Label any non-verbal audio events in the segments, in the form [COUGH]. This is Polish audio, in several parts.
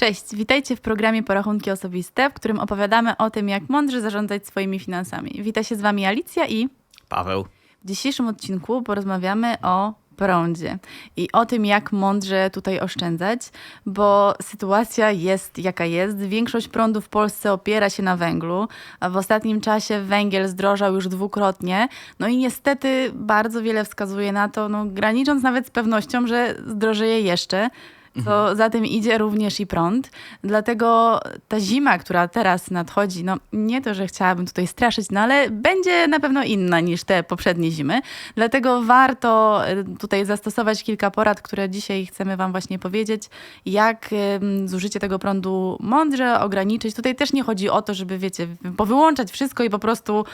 Cześć, witajcie w programie Porachunki Osobiste, w którym opowiadamy o tym, jak mądrze zarządzać swoimi finansami. Wita się z Wami Alicja i Paweł. w dzisiejszym odcinku porozmawiamy o prądzie i o tym, jak mądrze tutaj oszczędzać, bo sytuacja jest jaka jest. Większość prądu w Polsce opiera się na węglu, a w ostatnim czasie węgiel zdrożał już dwukrotnie. No i niestety bardzo wiele wskazuje na to, no, granicząc nawet z pewnością, że zdrożeje jeszcze. Co za tym idzie również i prąd. Dlatego ta zima, która teraz nadchodzi, no nie to, że chciałabym tutaj straszyć, no ale będzie na pewno inna niż te poprzednie zimy. Dlatego warto y, tutaj zastosować kilka porad, które dzisiaj chcemy Wam właśnie powiedzieć, jak zużycie tego prądu mądrze ograniczyć. Tutaj też nie chodzi o to, żeby, wiecie, powyłączać wszystko i po prostu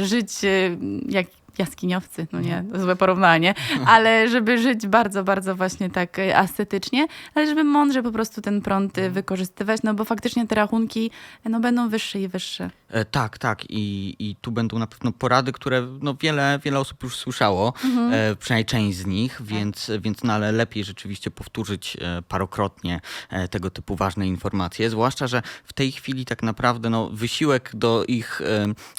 y, żyć y, jak jaskiniowcy, no nie, to złe porównanie, ale żeby żyć bardzo, bardzo właśnie tak y, ascetycznie, ale żeby mądrze po prostu ten prąd y, wykorzystywać, no bo faktycznie te rachunki no, będą wyższe i wyższe. E, tak, tak. I, I tu będą na pewno porady, które no, wiele, wiele osób już słyszało, e, przynajmniej część z nich, więc, więc no, ale lepiej rzeczywiście powtórzyć e, parokrotnie e, tego typu ważne informacje. Zwłaszcza, że w tej chwili tak naprawdę no, wysiłek do ich,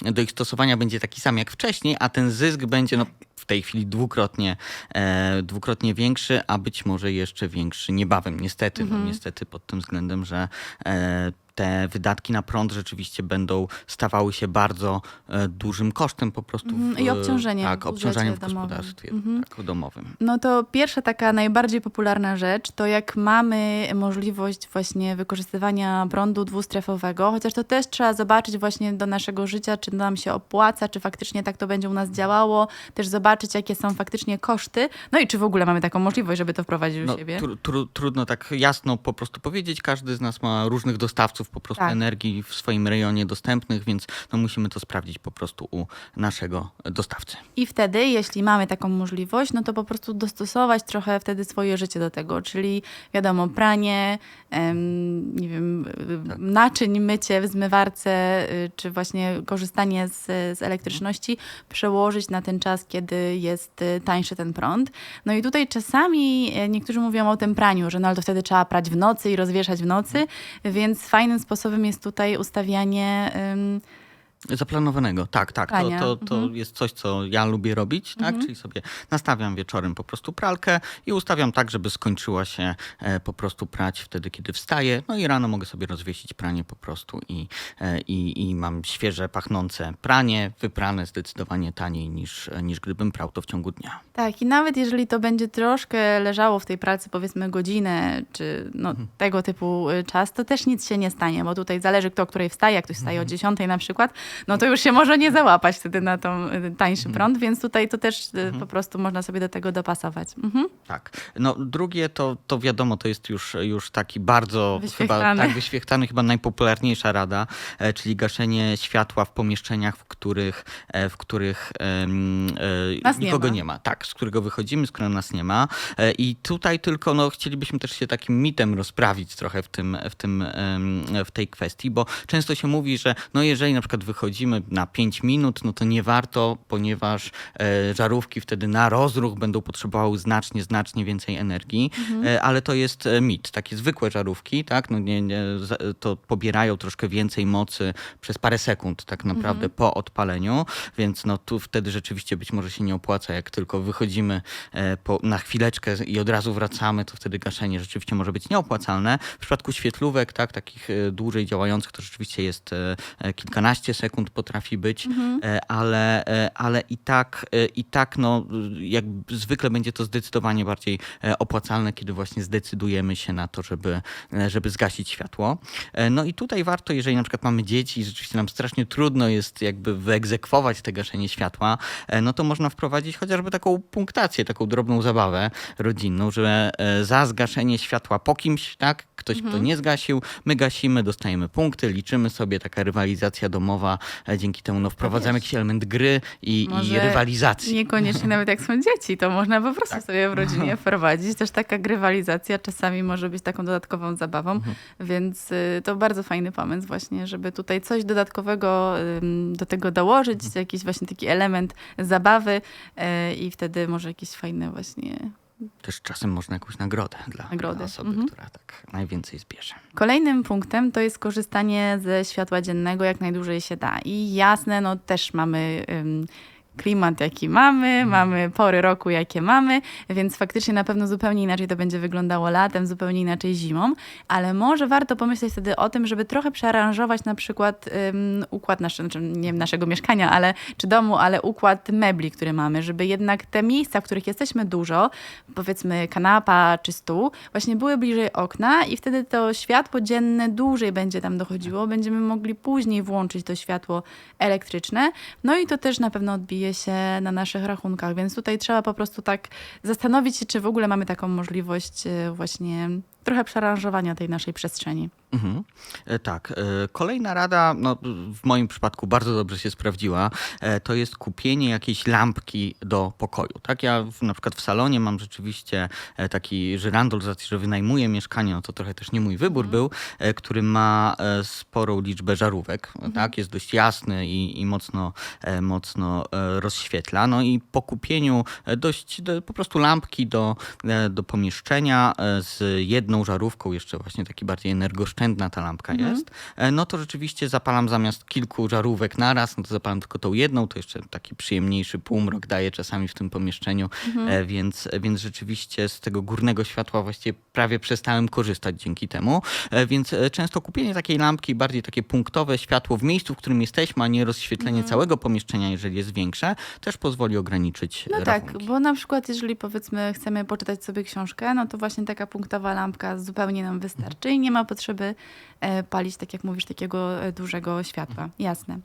e, do ich stosowania będzie taki sam jak wcześniej, a ten zysk będzie no, w tej chwili dwukrotnie, e, dwukrotnie większy, a być może jeszcze większy niebawem. Niestety, no, niestety pod tym względem, że e, te wydatki na prąd rzeczywiście będą stawały się bardzo e, dużym kosztem po prostu. Mhm, W, i obciążeniem Tak, obciążeniem w domowym. gospodarstwie Mhm. tak, domowym. No to pierwsza taka najbardziej popularna rzecz, to jak mamy możliwość właśnie wykorzystywania prądu dwustrefowego, chociaż to też trzeba zobaczyć właśnie do naszego życia, czy nam się opłaca, czy faktycznie tak to będzie u nas działało, też zobaczyć, jakie są faktycznie koszty, no i czy w ogóle mamy taką możliwość, żeby to wprowadzić u No, siebie. tru, tru, trudno tak jasno po prostu powiedzieć. Każdy z nas ma różnych dostawców po prostu Tak. energii w swoim rejonie dostępnych, więc no, musimy to sprawdzić po prostu u naszego dostawcy. I wtedy, jeśli mamy taką możliwość, no to po prostu dostosować trochę wtedy swoje życie do tego, czyli wiadomo, pranie, em, nie wiem, Tak. naczyń, mycie w zmywarce, y, czy właśnie korzystanie z, z elektryczności przełożyć na ten czas, kiedy jest y, tańszy ten prąd. No i tutaj czasami e, niektórzy mówią o tym praniu, że no ale to wtedy trzeba prać w nocy i rozwieszać w nocy, więc fajnym sposobem jest tutaj ustawianie Zaplanowanego, tak, tak. To, Prania, to, to mhm. jest coś, co ja lubię robić, tak? Czyli sobie nastawiam wieczorem po prostu pralkę i ustawiam tak, żeby skończyła się e, po prostu prać wtedy, kiedy wstaję. No i rano mogę sobie rozwiesić pranie po prostu i, e, i, i mam świeże, pachnące pranie, wyprane zdecydowanie taniej niż, niż gdybym prał to w ciągu dnia. Tak, i nawet jeżeli to będzie troszkę leżało w tej pracy, powiedzmy godzinę, czy no, tego typu y, czas, to też nic się nie stanie, bo tutaj zależy kto o której wstaje, jak ktoś wstaje o 10 na przykład, no to już się może nie załapać wtedy na tą y, tańszy prąd, więc tutaj to też y, po prostu można sobie do tego dopasować. Mhm. Tak. No drugie to, to wiadomo, to jest już, już taki bardzo chyba Wyświechtany. tak wyświechtany, chyba najpopularniejsza rada, e, czyli gaszenie światła w pomieszczeniach, w których, e, w których e, Nas nie nikogo ma. nie ma. Tak, z którego wychodzimy, z którego nas nie ma. I tutaj tylko no, chcielibyśmy też się takim mitem rozprawić trochę w, tym, w, tym, w tej kwestii, bo często się mówi, że no jeżeli na przykład wychodzimy na 5 minut, no to nie warto, ponieważ e, żarówki wtedy na rozruch będą potrzebowały znacznie, znacznie więcej energii, e, ale to jest e, mit. Takie zwykłe żarówki, tak, no nie, nie, to pobierają troszkę więcej mocy przez parę sekund tak naprawdę po odpaleniu, więc no tu wtedy rzeczywiście być może się nie opłaca, jak tylko wychodzimy po, na chwileczkę i od razu wracamy, to wtedy gaszenie rzeczywiście może być nieopłacalne. W przypadku świetlówek, tak, takich dłużej działających, to rzeczywiście jest kilkanaście sekund potrafi być, e, ale, e, ale i tak, e, i tak no, jak zwykle będzie to zdecydowanie bardziej opłacalne, kiedy właśnie zdecydujemy się na to, żeby, żeby zgasić światło. No i tutaj warto, jeżeli na przykład mamy dzieci i rzeczywiście nam strasznie trudno jest jakby wyegzekwować te gaszenie światła, no to można wprowadzić chociażby taką punktację, taką drobną zabawę rodzinną, że za zgaszenie światła po kimś, tak, ktoś kto nie zgasił, my gasimy, dostajemy punkty, liczymy sobie, taka rywalizacja domowa, e, dzięki temu no, wprowadzamy wiesz, jakiś element gry i, i rywalizacji. Niekoniecznie nawet jak są dzieci, to można po prostu Tak. sobie w rodzinie [LAUGHS] wprowadzić. Też taka grywalizacja czasami może być taką dodatkową zabawą, Mhm. więc y, to bardzo fajny pomysł właśnie, żeby tutaj coś dodatkowego ym, do tego dołożyć, Mhm. jakiś właśnie taki element zabawy y, i wtedy może jakieś fajne właśnie Też czasem można jakąś nagrodę dla, dla osoby, mhm. która tak najwięcej zbierze. Kolejnym punktem to jest korzystanie ze światła dziennego jak najdłużej się da. I jasne, no też mamy ym, klimat, jaki mamy, mamy pory roku, jakie mamy, więc faktycznie na pewno zupełnie inaczej to będzie wyglądało latem, zupełnie inaczej zimą, ale może warto pomyśleć wtedy o tym, żeby trochę przearanżować na przykład ym, układ nasz, znaczy nie wiem, naszego mieszkania, ale czy domu, ale układ mebli, który mamy, żeby jednak te miejsca, w których jesteśmy dużo, powiedzmy kanapa czy stół, właśnie były bliżej okna i wtedy to światło dzienne dłużej będzie tam dochodziło. Będziemy mogli później włączyć to światło elektryczne. No i to też na pewno odbije się na naszych rachunkach, więc tutaj trzeba po prostu tak zastanowić się, czy w ogóle mamy taką możliwość e, właśnie trochę przearanżowania tej naszej przestrzeni. Mhm. E, Tak. E, Kolejna rada, no, w moim przypadku bardzo dobrze się sprawdziła, e, to jest kupienie jakiejś lampki do pokoju. Tak, ja w, na przykład w salonie mam rzeczywiście taki żyrandol, że wynajmuję mieszkanie, no to trochę też nie mój wybór był, e, który ma sporą liczbę żarówek. Tak, jest dość jasny i, i mocno, mocno rozświetla. No i po kupieniu dość do, po prostu lampki do, do pomieszczenia z jedną żarówką, jeszcze właśnie taki bardziej energooszczędna ta lampka jest, e, no to rzeczywiście zapalam zamiast kilku żarówek naraz, no to zapalam tylko tą jedną, to jeszcze taki przyjemniejszy półmrok daje czasami w tym pomieszczeniu, e, więc, więc rzeczywiście z tego górnego światła właściwie prawie przestałem korzystać dzięki temu, e, więc często kupienie takiej lampki, bardziej takie punktowe światło w miejscu, w którym jesteśmy, a nie rozświetlenie całego pomieszczenia, jeżeli jest większe, też pozwoli ograniczyć No tak, rachunki. bo na przykład jeżeli powiedzmy chcemy poczytać sobie książkę, no to właśnie taka punktowa lampka zupełnie nam wystarczy i nie ma potrzeby e, palić, tak jak mówisz, takiego e, dużego światła. Jasne.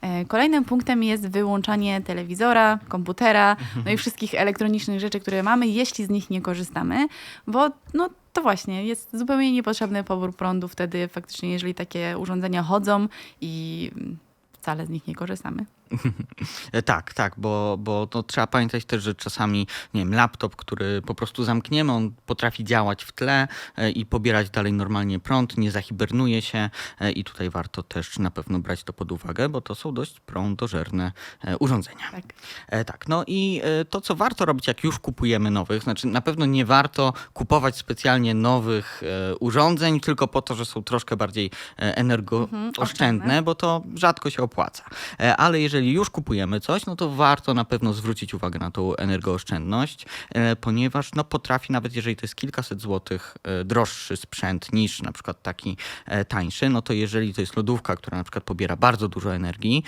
E, kolejnym punktem jest wyłączanie telewizora, komputera, no i wszystkich elektronicznych rzeczy, które mamy, jeśli z nich nie korzystamy, bo no to właśnie jest zupełnie niepotrzebny pobór prądu wtedy faktycznie, jeżeli takie urządzenia chodzą i mm, wcale z nich nie korzystamy. [LAUGHS] Tak, tak, bo, bo to trzeba pamiętać też, że czasami, nie wiem, laptop, który po prostu zamkniemy, on potrafi działać w tle e, i pobierać dalej normalnie prąd, nie zahibernuje się e, i tutaj warto też na pewno brać to pod uwagę, bo to są dość prądożerne e, urządzenia. Tak. Tak, no i to, co warto robić, jak już kupujemy nowych, znaczy na pewno nie warto kupować specjalnie nowych urządzeń, tylko po to, że są troszkę bardziej energooszczędne, oszczędne. bo to rzadko się opłaca. Ale jeżeli już kupujemy coś, no to warto na pewno zwrócić uwagę na tą energooszczędność, e, ponieważ no, potrafi, nawet jeżeli to jest kilkaset złotych e, droższy sprzęt niż na przykład taki e, tańszy, no to jeżeli to jest lodówka, która na przykład pobiera bardzo dużo energii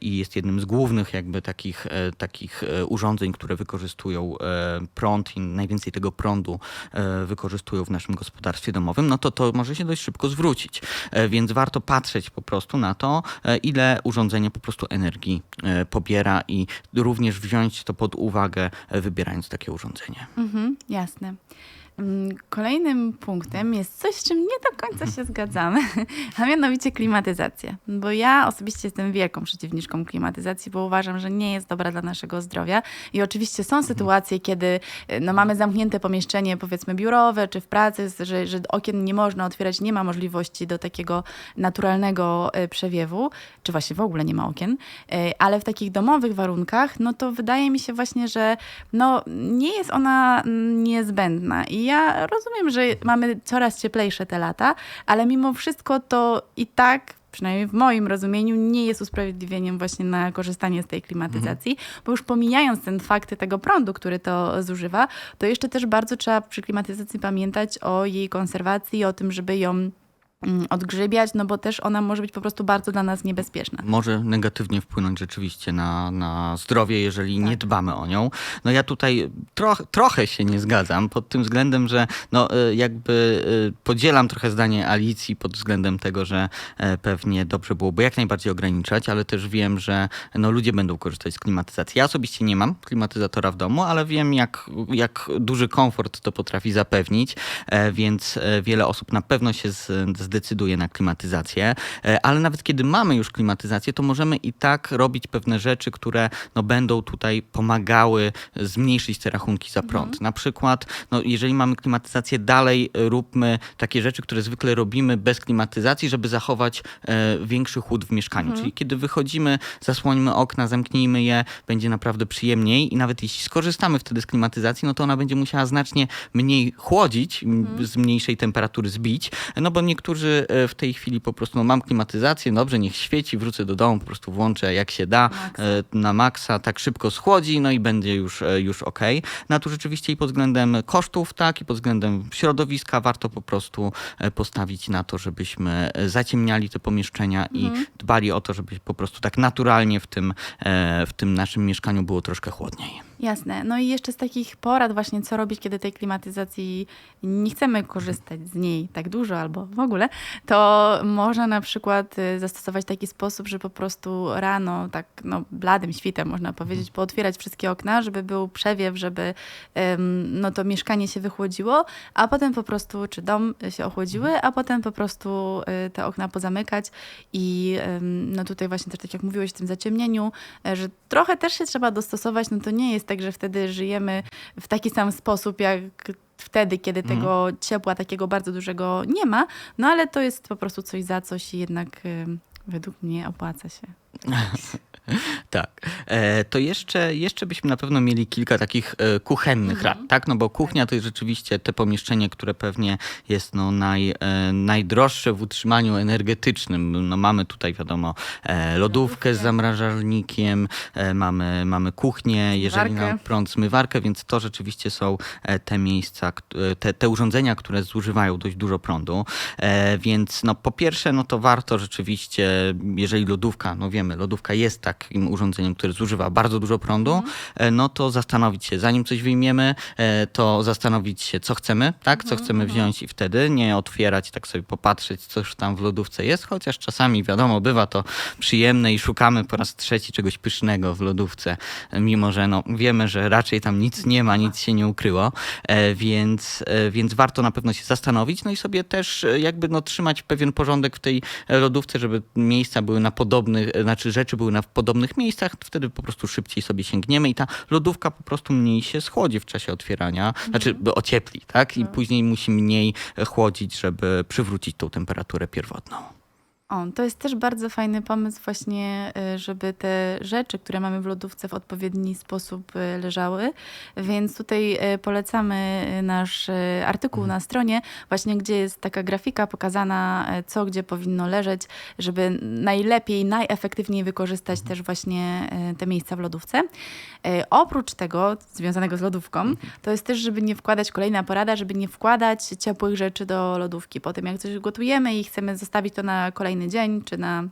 i jest jednym z głównych jakby takich, takich urządzeń, które wykorzystują prąd i najwięcej tego prądu wykorzystują w naszym gospodarstwie domowym, no to to może się dość szybko zwrócić. Więc warto patrzeć po prostu na to, ile urządzenie po prostu energii e, pobiera i również wziąć to pod uwagę, e, wybierając takie urządzenie. Mhm, jasne. Mm, Kolejnym punktem jest coś, z czym nie do końca się zgadzamy, [LAUGHS] a mianowicie klimatyzacja. Bo ja osobiście jestem wielką przeciwniczką klimatyzacji, bo uważam, że nie jest dobra dla naszego zdrowia. I oczywiście są sytuacje, kiedy y, no, mamy zamknięte pomieszczenie, powiedzmy biurowe czy w pracy, że, że okien nie można otwierać, nie ma możliwości do takiego naturalnego y, przewiewu, czy właśnie w ogóle nie ma okien. Y, Ale w takich domowych warunkach, no to wydaje mi się właśnie, że no, nie jest ona mm, niezbędna. I ja rozumiem, że mamy coraz cieplejsze te lata, ale mimo wszystko to i tak przynajmniej w moim rozumieniu, nie jest usprawiedliwieniem właśnie na korzystanie z tej klimatyzacji, bo już pomijając ten fakt tego prądu, który to zużywa, to jeszcze też bardzo trzeba przy klimatyzacji pamiętać o jej konserwacji, o tym, żeby ją odgrzybiać, no bo też ona może być po prostu bardzo dla nas niebezpieczna. może negatywnie wpłynąć rzeczywiście na, na zdrowie, jeżeli nie dbamy o nią. No ja tutaj troch, trochę się nie zgadzam pod tym względem, że no y, jakby y, podzielam trochę zdanie Alicji pod względem tego, że e, pewnie dobrze byłoby jak najbardziej ograniczać, ale też wiem, że no, ludzie będą korzystać z klimatyzacji. Ja osobiście nie mam klimatyzatora w domu, ale wiem jak, jak duży komfort to potrafi zapewnić, e, więc e, wiele osób na pewno się z, zdecyduje na klimatyzację, e, ale nawet kiedy mamy już klimatyzację, to możemy i tak robić pewne rzeczy, które no, będą tutaj pomagały zmniejszyć te rachunki za prąd. Na przykład, no, jeżeli mamy klimatyzację, dalej róbmy takie rzeczy, które zwykle robimy bez klimatyzacji, żeby zachować e, większy chłód w mieszkaniu. Czyli kiedy wychodzimy, zasłońmy okna, zamknijmy je, będzie naprawdę przyjemniej i nawet jeśli skorzystamy wtedy z klimatyzacji, no to ona będzie musiała znacznie mniej chłodzić, m, z mniejszej temperatury zbić, no bo niektórzy e, w tej chwili po prostu, no mam klimatyzację, dobrze, niech świeci, wrócę do domu, po prostu włączę jak się da Maksa. e, na maksa, tak szybko schłodzi, no i będzie już, e, już ok. No a tu rzeczywiście i pod względem kosztów, tak, i pod względem środowiska warto po prostu postawić na to, żebyśmy zaciemniali te pomieszczenia i dbali o to, żeby po prostu tak naturalnie w tym, w tym naszym mieszkaniu było troszkę chłodniej. Jasne. No i jeszcze z takich porad właśnie, co robić, kiedy tej klimatyzacji nie chcemy korzystać z niej tak dużo albo w ogóle, to można na przykład y, zastosować taki sposób, że po prostu rano, tak no bladym świtem można powiedzieć, pootwierać wszystkie okna, żeby był przewiew, żeby no to mieszkanie się wychłodziło, a potem po prostu, czy dom się ochłodziły, a potem po prostu y, te okna pozamykać i no tutaj właśnie też tak jak mówiłeś w tym zaciemnieniu, e, że trochę też się trzeba dostosować, no to nie jest tak, że wtedy żyjemy w taki sam sposób jak wtedy, kiedy tego ciepła takiego bardzo dużego nie ma, no ale to jest po prostu coś za coś i jednak em, według mnie opłaca się. [LAUGHS] [LAUGHS] Tak. E, to jeszcze, jeszcze byśmy na pewno mieli kilka takich e, kuchennych rad, tak? No bo kuchnia to jest rzeczywiście te pomieszczenie, które pewnie jest no, naj, e, najdroższe w utrzymaniu energetycznym. No mamy tutaj wiadomo lodówkę z zamrażalnikiem, mamy, mamy kuchnię, jeżeli Zmywarkę. prąd, zmywarkę, więc to rzeczywiście są te miejsca, te, te urządzenia, które zużywają dość dużo prądu. Więc no po pierwsze, no to warto rzeczywiście, jeżeli lodówka, no wiemy, lodówka jest takim urządzeniem, które zużywa bardzo dużo prądu, e, no to zastanowić się, zanim coś wyjmiemy, e, to zastanowić się, co chcemy, tak? Co chcemy wziąć i wtedy nie otwierać, tak sobie popatrzeć, co już tam w lodówce jest, chociaż czasami wiadomo, bywa to przyjemne i szukamy po raz trzeci czegoś pysznego w lodówce, e, mimo że no, wiemy, że raczej tam nic nie ma, nic się nie ukryło, więc, więc warto na pewno się zastanowić, no i sobie też jakby no, trzymać pewien porządek w tej lodówce, żeby miejsca były na podobnych, znaczy rzeczy były na podobnych miejscach, wtedy po prostu szybciej sobie sięgniemy i ta lodówka po prostu mniej się schłodzi w czasie otwierania, znaczy by ociepli, tak? I później musi mniej chłodzić, żeby przywrócić tą temperaturę pierwotną. O, to jest też bardzo fajny pomysł właśnie, y, żeby te rzeczy, które mamy w lodówce w odpowiedni sposób y, leżały. Więc tutaj y, polecamy nasz artykuł na stronie, właśnie gdzie jest taka grafika pokazana, co gdzie powinno leżeć, żeby najlepiej, najefektywniej wykorzystać też właśnie te miejsca w lodówce. Oprócz tego, związanego z lodówką, to jest też, żeby nie wkładać, kolejna porada, żeby nie wkładać ciepłych rzeczy do lodówki. Potem jak coś gotujemy i chcemy zostawić to na kolejny dzień, czy na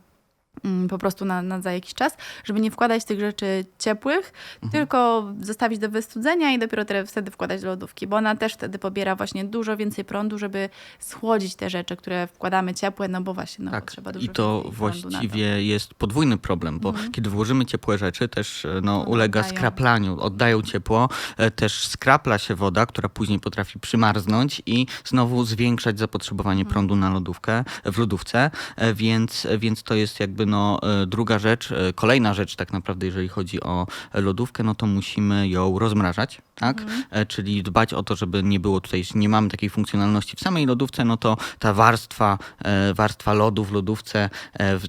po prostu na, na za jakiś czas, żeby nie wkładać tych rzeczy ciepłych, tylko zostawić do wystudzenia i dopiero te, wtedy wkładać do lodówki, bo ona też wtedy pobiera właśnie dużo więcej prądu, żeby schłodzić te rzeczy, które wkładamy ciepłe, no bo właśnie no, Tak, potrzeba dużo i to na to. właściwie jest podwójny problem, bo kiedy włożymy ciepłe rzeczy, też e, no, One ulega oddają. skraplaniu, oddają ciepło, e, też skrapla się woda, która później potrafi przymarznąć i znowu zwiększać zapotrzebowanie prądu na lodówkę, w lodówce, e, więc, więc to jest jakby no, e, druga rzecz. E, Kolejna rzecz tak naprawdę, jeżeli chodzi o lodówkę, no to musimy ją rozmrażać, tak? E, Czyli dbać o to, żeby nie było tutaj, nie mamy takiej funkcjonalności w samej lodówce, no to ta warstwa, warstwa lodu w lodówce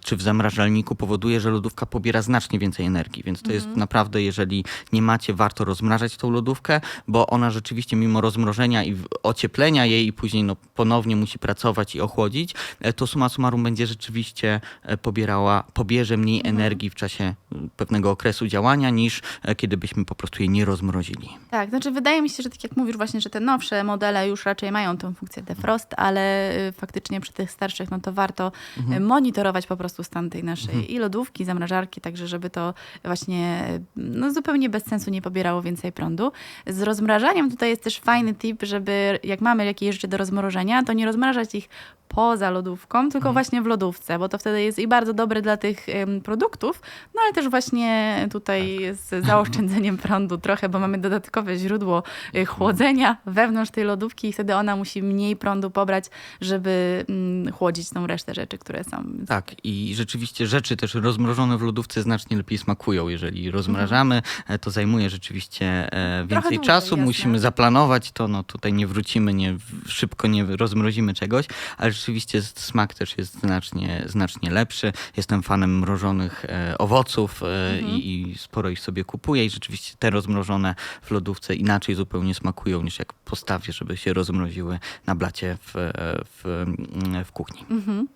czy w zamrażalniku powoduje, że lodówka pobiera znacznie więcej energii, więc to jest naprawdę, jeżeli nie macie, warto rozmrażać tą lodówkę, bo ona rzeczywiście mimo rozmrożenia i ocieplenia jej i później no, ponownie musi pracować i ochłodzić, to suma summarum będzie rzeczywiście e, pobierała, pobierze mniej energii w czasie pewnego okresu działania niż e, kiedy byśmy po prostu jej nie rozmrozili. Tak, znaczy wydaje mi się, że tak jak mówisz właśnie, że te nowsze modele już raczej mają tą funkcję defrost, ale y, faktycznie przy tych starszych, no to warto y, monitorować po prostu stan tej naszej i lodówki, i zamrażarki, także żeby to właśnie no, zupełnie bez sensu nie pobierało więcej prądu. Z rozmrażaniem tutaj jest też fajny tip, żeby jak mamy jakieś rzeczy do rozmrożenia, to nie rozmrażać ich poza lodówką, tylko właśnie w lodówce, bo to wtedy jest i bardzo dobre dla tych em, produktów, no ale też właśnie tutaj z zaoszczędzeniem prądu trochę, bo mamy dodatkowe źródło y, chłodzenia wewnątrz tej lodówki i wtedy ona musi mniej prądu pobrać, żeby mm, chłodzić tą resztę rzeczy, które są. Tak, i rzeczywiście rzeczy też rozmrożone w lodówce znacznie lepiej smakują. Jeżeli rozmrażamy, e, to zajmuje rzeczywiście e, więcej dłużej, czasu, jasne. musimy zaplanować to, no tutaj nie wrócimy, nie, szybko nie rozmrozimy czegoś, ale rzeczywiście smak też jest znacznie, znacznie lepszy. Jestem fanem mrożonych e, owoców e, i, i sporo ich sobie kupuję i rzeczywiście te rozmrożone w lodówce inaczej zupełnie smakują niż jak postawię, żeby się rozmroziły na blacie w, e, w, mm, w kuchni. Mhm.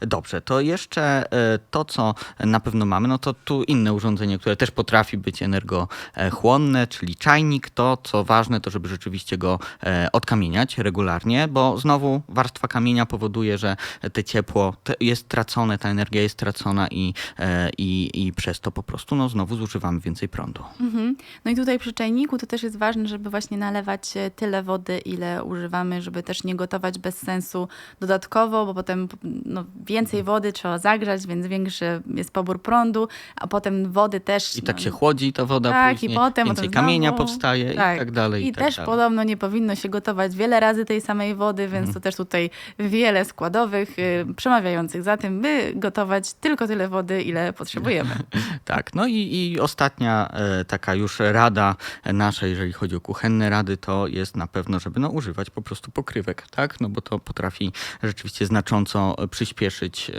Dobrze, to jeszcze e, to, co na pewno mamy, no to tu inne urządzenie, które też potrafi być energochłonne, czyli czajnik. To, co ważne, to żeby rzeczywiście go e, odkamieniać regularnie, bo znowu warstwa kamienia powoduje, że te ciepło jest tracone, ta energia jest tracona i, e, i, i przez to po prostu no, znowu zużywamy więcej prądu. Mhm. No i tutaj przy czajniku to też jest ważne, żeby właśnie nalewać tyle wody, ile używamy, żeby też nie gotować bez sensu dodatkowo, bo potem no, więcej wody trzeba zagrzać, więc większy jest pobór prądu, a potem wody też. I tak no, się chłodzi ta woda tak, później, i potem więcej potem kamienia znowu- powstaje i tak dalej. I, tak też dalej. podobno nie powinno się gotować wiele razy tej samej wody, więc Mhm. to też tutaj wiele składowych y, przemawiających za tym, by gotować tylko tyle wody, ile potrzebujemy. [LAUGHS] Tak, no i, i ostatnia e, taka już rada nasza, jeżeli chodzi o kuchenne rady, to jest na pewno, żeby no, używać po prostu pokrywek, tak? No bo to potrafi rzeczywiście znacząco przyspieszyć e,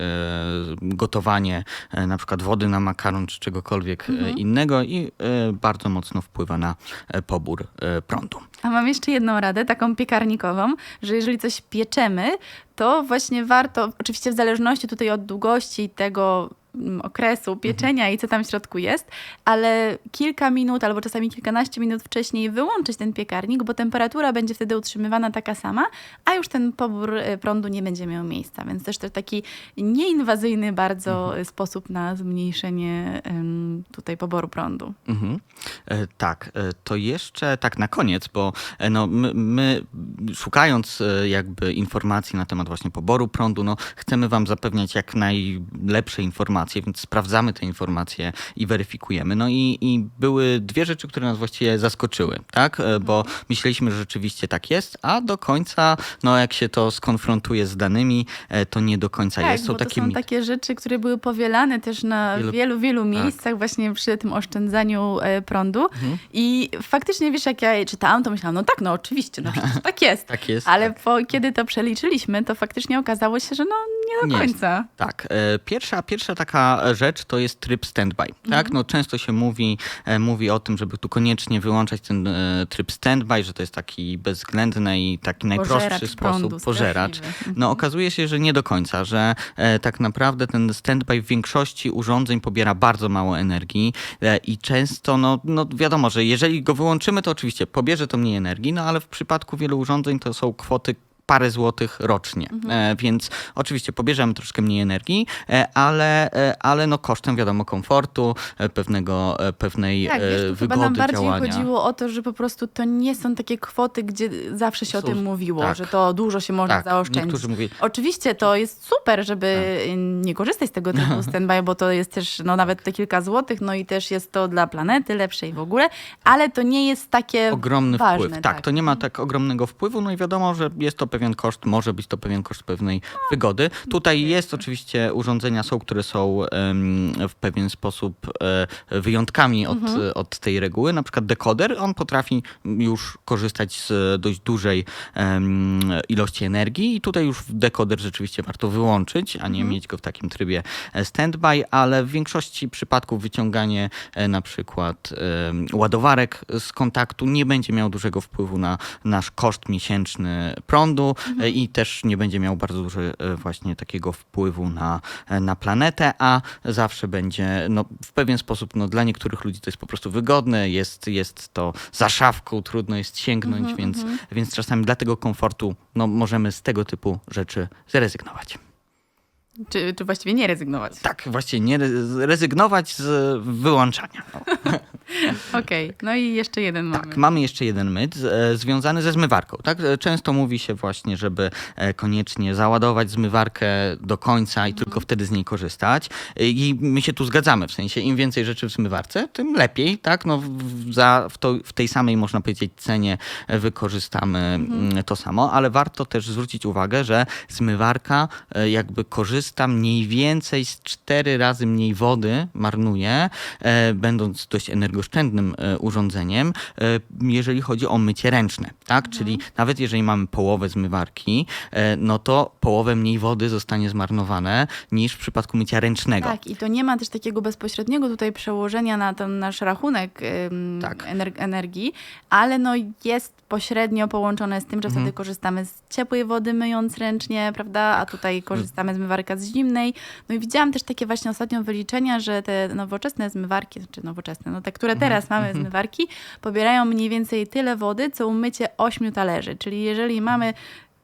gotowanie e, na przykład wody na makaron czy czegokolwiek e, innego i bardzo mocno wpływa na pobór prądu. A mam jeszcze jedną radę, taką piekarnikową, że jeżeli coś pieczemy, to właśnie warto, oczywiście w zależności tutaj od długości tego okresu pieczenia i co tam w środku jest, ale kilka minut albo czasami kilkanaście minut wcześniej wyłączyć ten piekarnik, bo temperatura będzie wtedy utrzymywana taka sama, a już ten pobór e, prądu nie będzie miał miejsca. Więc też to taki nieinwazyjny bardzo e, sposób na zmniejszenie tutaj poboru prądu. Mhm. E, Tak, e, to jeszcze tak na koniec, bo e, no, my, my szukając jakby informacji na temat właśnie poboru prądu, no, chcemy wam zapewniać jak najlepsze informacje, więc sprawdzamy te informacje i weryfikujemy. No i, i były dwie rzeczy, które nas właściwie zaskoczyły, tak? E, Bo myśleliśmy, że rzeczywiście tak jest, a do końca, no jak się to skonfrontuje z danymi, e, to nie do końca Tak, jest. bo to takie są takie rzeczy, które były powielane też na Wielu- wielu, wielu tak. miejscach właśnie przy tym oszczędzaniu e, prądu. Mhm. I faktycznie, wiesz, jak ja czytałam, to myślałam, no tak, no oczywiście, no tak jest. [LAUGHS] Tak jest, Ale tak. po, kiedy to przeliczyliśmy, to faktycznie okazało się, że no nie do Nie końca. Tak. e, Pierwsza, pierwsza taka rzecz to jest tryb standby. Mhm. Tak? No, często się mówi, e, mówi o tym, żeby tu koniecznie wyłączać ten e, tryb standby, że to jest taki bezwzględny i taki najprostszy Pożeracz prądu, sposób pożeracz. straszliwy. No okazuje się, że nie do końca, że e, tak naprawdę ten standby w większości urządzeń pobiera bardzo mało energii i często, no, no wiadomo, że jeżeli go wyłączymy, to oczywiście pobierze to mniej energii, no ale w przypadku wielu urządzeń to są kwoty parę złotych rocznie, e, więc oczywiście pobierzemy troszkę mniej energii, e, ale, e, ale no kosztem wiadomo komfortu, pewnego, pewnej Tak, wiesz, tu chyba wygody nam bardziej działania. chodziło o to, że po prostu to nie są takie kwoty, gdzie zawsze się o tym mówiło, tak. że to dużo się można Tak, zaoszczędzić. niektórzy mówili- Oczywiście to jest super, żeby nie korzystać z tego typu [LAUGHS] standby, bo to jest też no, nawet te kilka złotych, no i też jest to dla planety lepsze i w ogóle, ale to nie jest takie ogromny ważne, wpływ. Tak, to nie ma tak ogromnego wpływu, no i wiadomo, że jest to pewien koszt, może być to pewien koszt pewnej wygody. Tutaj jest oczywiście, urządzenia są, które są w pewien sposób e, wyjątkami od, od tej reguły. Na przykład dekoder, on potrafi już korzystać z dość dużej ilości energii i tutaj już dekoder rzeczywiście warto wyłączyć, a nie mieć go w takim trybie e, standby, ale w większości przypadków wyciąganie e, na przykład ładowarek z kontaktu nie będzie miał dużego wpływu na nasz koszt miesięczny prądu e, i też nie będzie miał bardzo duży e, właśnie takiego wpływu na, e, na planetę, a zawsze będzie no, w pewien sposób no, dla niektórych ludzi to jest po prostu wygodne, jest, jest to za szafką, trudno jest sięgnąć, więc, więc czasami dla tego komfortu no, możemy z tego typu rzeczy zrezygnować. Czy, czy właściwie nie rezygnować. Tak, właśnie nie re- rezygnować z wyłączania. [LAUGHS] [LAUGHS] Okej, no i jeszcze jeden mamy. Tak, mamy jeszcze jeden mit e, związany ze zmywarką. Tak? E, Często mówi się właśnie, żeby e, koniecznie załadować zmywarkę do końca i tylko wtedy z niej korzystać. I my się tu zgadzamy, w sensie im więcej rzeczy w zmywarce, tym lepiej. Tak? No, w, za, w, to, w tej samej, można powiedzieć, cenie wykorzystamy mm, to samo, ale warto też zwrócić uwagę, że zmywarka e, jakby korzysta mniej więcej z cztery razy mniej wody, marnuje, e, będąc dość energooszczędnym e, urządzeniem, e, jeżeli chodzi o mycie ręczne. Tak? Czyli nawet jeżeli mamy połowę zmywarki, e, no to połowę mniej wody zostanie zmarnowane niż w przypadku mycia ręcznego. Tak, i to nie ma też takiego bezpośredniego tutaj przełożenia na ten nasz rachunek ym, Tak. ener- energii, ale no jest pośrednio połączone z tym, że Mhm. wtedy korzystamy z ciepłej wody myjąc ręcznie, prawda, a tutaj korzystamy z zmywarka z zimnej. No i widziałam też takie właśnie ostatnio wyliczenia, że te nowoczesne zmywarki, czy nowoczesne, no te, które Mhm. teraz mamy zmywarki, pobierają mniej więcej tyle wody, co umycie ośmiu talerzy. Czyli jeżeli mamy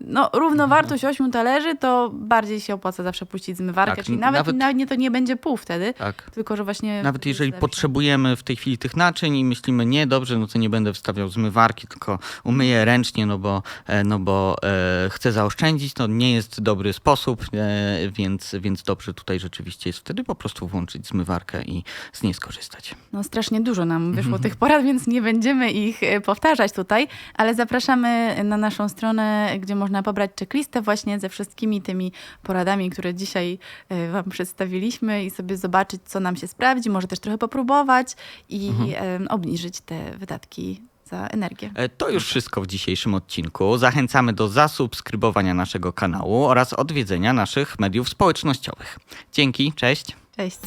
no, równowartość ośmiu talerzy, to bardziej się opłaca zawsze puścić zmywarkę, Tak, czyli nawet, nawet- nawet nie, to nie będzie pół wtedy, Tak. tylko że właśnie... Nawet jeżeli potrzebujemy w tej chwili tych naczyń i myślimy, nie, dobrze, no to nie będę wstawiał zmywarki, tylko umyję ręcznie, no bo, e, no bo e, chcę zaoszczędzić, to nie jest dobry sposób, e, więc, więc dobrze tutaj rzeczywiście jest wtedy po prostu włączyć zmywarkę i z niej skorzystać. No strasznie dużo nam [LAUGHS] wyszło tych porad, więc nie będziemy ich e, powtarzać tutaj, ale zapraszamy na naszą stronę, gdzie można pobrać checklistę właśnie ze wszystkimi tymi poradami, które dzisiaj e, Wam przedstawiliśmy i sobie zobaczyć, co nam się sprawdzi, może też trochę popróbować i e, obniżyć te wydatki za energię. E, To już wszystko w dzisiejszym odcinku. Zachęcamy do zasubskrybowania naszego kanału oraz odwiedzenia naszych mediów społecznościowych. Dzięki, cześć. Cześć!